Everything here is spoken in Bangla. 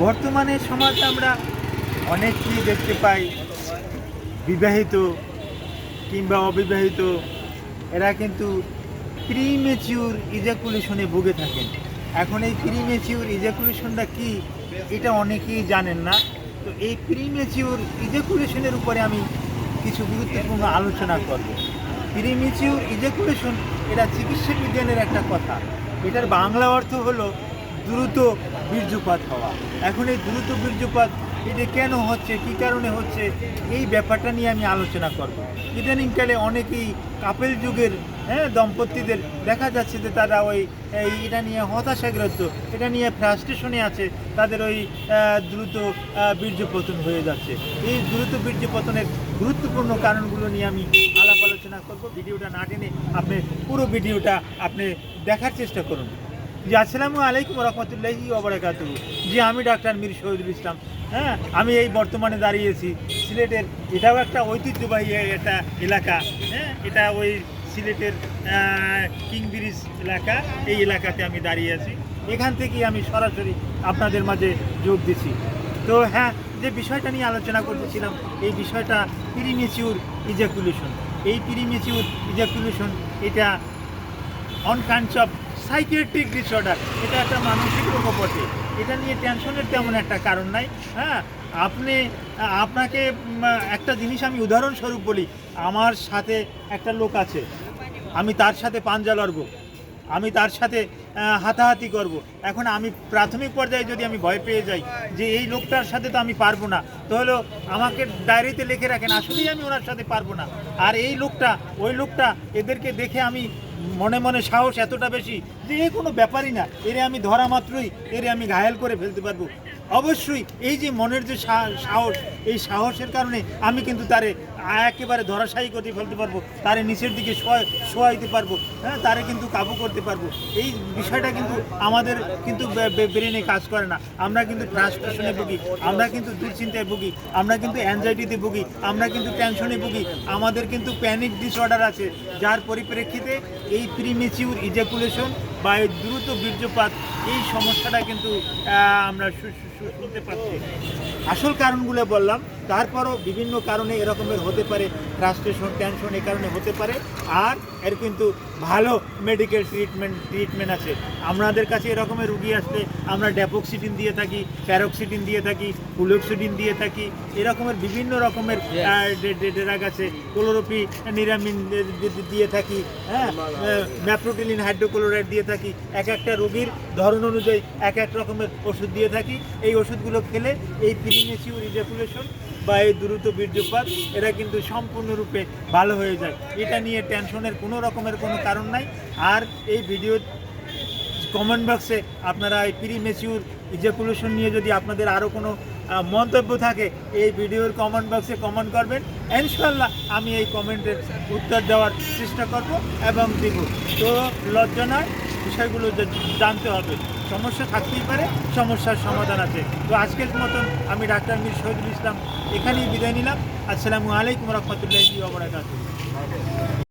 বর্তমানে সমাজ আমরা অনেককেই দেখতে পাই বিবাহিত কিংবা অবিবাহিত। এরা কিন্তু প্রিমেচিউর ইজাকুলেশনে ভুগে থাকেন। এখন এই প্রিমেচিউর ইজাকুলেশনটা কি, এটা অনেকেই জানেন না। তো এই প্রিমেচিউর ইজাকুলেশনের উপরে আমি কিছু গুরুত্বপূর্ণ আলোচনা করব। প্রিমেচিউর ইজাকুলেশন এটা চিকিৎসা বিজ্ঞানের একটা কথা। এটার বাংলা অর্থ হলো দ্রুত বীর্যপাত হওয়া। এখন এই দ্রুত বীর্যপাত, এটা কেন হচ্ছে, কী কারণে হচ্ছে, এই ব্যাপারটা নিয়ে আমি আলোচনা করব। ইদানিংকালে অনেকেই কাপেল যুগের হ্যাঁ দম্পতিদের দেখা যাচ্ছে যে তারা ওই এটা নিয়ে হতাশাগ্রস্ত, এটা নিয়ে ফ্রাস্ট্রেশনে আছে, তাদের ওই দ্রুত বীর্যপতন হয়ে যাচ্ছে। এই দ্রুত বীর্যপতনের গুরুত্বপূর্ণ কারণগুলো নিয়ে আমি আলাপ আলোচনা করব। ভিডিওটা না টেনে আপনি পুরো ভিডিওটা আপনি দেখার চেষ্টা করুন। জি আসসালামু আলাইকুম রহমতুল্লাহি ওবরাকাত জি আমি ডাক্তার মীর শহীদুল ইসলাম। হ্যাঁ আমি এই বর্তমানে দাঁড়িয়েছি সিলেটের এটাও একটা ঐতিহ্যবাহী একটা এলাকা। হ্যাঁ এটা ওই সিলেটের আহ, কিং ব্রিজ এলাকা। এই এলাকাতে আমি দাঁড়িয়ে আছি। এখান থেকেই আমি সরাসরি আপনাদের মাঝে যোগ দিছি। তো হ্যাঁ যে বিষয়টা নিয়ে আলোচনা করতেছিলাম এই বিষয়টা প্রিমেচিউর ইজাকুলেশন এই প্রিমেচিউর ইজাকুলেশন এটা on kinds of psychiatric disorder এটা একটা মানসিক রোগও বটে এটা নিয়ে টেনশনের তেমন একটা কারণ নাই হ্যাঁ? আপনি, আপনাকে একটা জিনিস আমি উদাহরণস্বরূপ বলি, আমার সাথে একটা লোক আছে, আমি তার সাথে পাঞ্জা লড়ব, আমি তার সাথে হাতাহাতি করব। এখন আমি প্রাথমিক পর্যায়ে যদি আমি ভয় পেয়ে যাই যে এই লোকটার সাথে তো আমি পারব না তো হলো আমাকে ডায়েরিতে লিখে রাখেন, আসলেই আমি ওনার সাথে পারব না। আর এই লোকটা, ওই লোকটা এদেরকে দেখে আমি মনে মনে সাহস এতটা বেশি যে এ কোনো ব্যাপারই না। এরে আমি ধরা মাত্রই, এরে আমি ঘায়াল করে ফেলতে পারব। অবশ্যই এই যে মনের যে সাহস, এই সাহসের কারণে আমি কিন্তু তারে একেবারে ধরাশায়ী করতে ফেলতে পারব, তারে নিচের দিকে শোয়া- শোয়াইতে পারব হ্যাঁ তারে কিন্তু কাবু করতে পারব। এই বিষয়টা কিন্তু আমাদের কিন্তু ব্রেনে কাজ করে না। আমরা কিন্তু ফ্রাস্ট্রেশনে ভুগি, আমরা কিন্তু দুশ্চিন্তায় ভুগি, আমরা কিন্তু অ্যাংজাইটিতে ভুগি, আমরা কিন্তু টেনশনে ভুগি। আমাদের কিন্তু প্যানিক ডিসঅর্ডার আছে, যার পরিপ্রেক্ষিতে এই প্রিমেচিউর ইজাকুলেশন বা এই দ্রুত বীর্যপাত, এই সমস্যাটা কিন্তু আমরা শুনতে পাচ্ছি। আসল কারণগুলো বললাম, তারপরও বিভিন্ন কারণে এরকমের হতে পারে ফ্রাস্ট্রেশন টেনশন এই কারণে হতে পারে আর এর কিন্তু ভালো মেডিকেল ট্রিটমেন্ট ট্রিটমেন্ট আছে। আমাদের কাছে এরকমের রুগী আসলে আমরা ড্যাপোক্সিটিন দিয়ে থাকি প্যারোক্সিটিন দিয়ে থাকি ফুলোক্সিডিন দিয়ে থাকি এরকমের বিভিন্ন রকমের ড্রাগ আছে ক্লোরোপি নিরামিন দিয়ে থাকি হ্যাঁ ম্যাপ্রোটিলিন হাইড্রোক্লোরাইড দিয়ে থাকি এক একটা রোগীর ধরন অনুযায়ী এক এক রকমের ওষুধ দিয়ে থাকি। এই ওষুধগুলো খেলে এই প্রিমেচিউর ইজাকুলেশন বা এই দ্রুত বীর্যপাত, এরা কিন্তু সম্পূর্ণরূপে ভালো হয়ে যায়। এটা নিয়ে টেনশনের কোনো রকমের কোনো কারণ নাই। আর এই ভিডিও কমেন্ট বক্সে আপনারা এই প্রি প্রিমেচিউর ইজাকুলেশন নিয়ে যদি আপনাদের আরও কোনো মন্তব্য থাকে, এই ভিডিওর কমেন্ট বক্সে কমেন্ট করবেন। ইনশাল্লাহ আমি এই কমেন্টের উত্তর দেওয়ার চেষ্টা করব এবং দিব। তো লজ্জা নয়, বিষয়গুলো জানতে হবে। সমস্যা থাকতেই পারে, সমস্যার সমাধান আছে। তো আজকের মতন আমি ডাক্তার মীর শহীদুল ইসলাম এখানেই বিদায় নিলাম। আসসালামু আলাইকুম রহমতুল্লাহি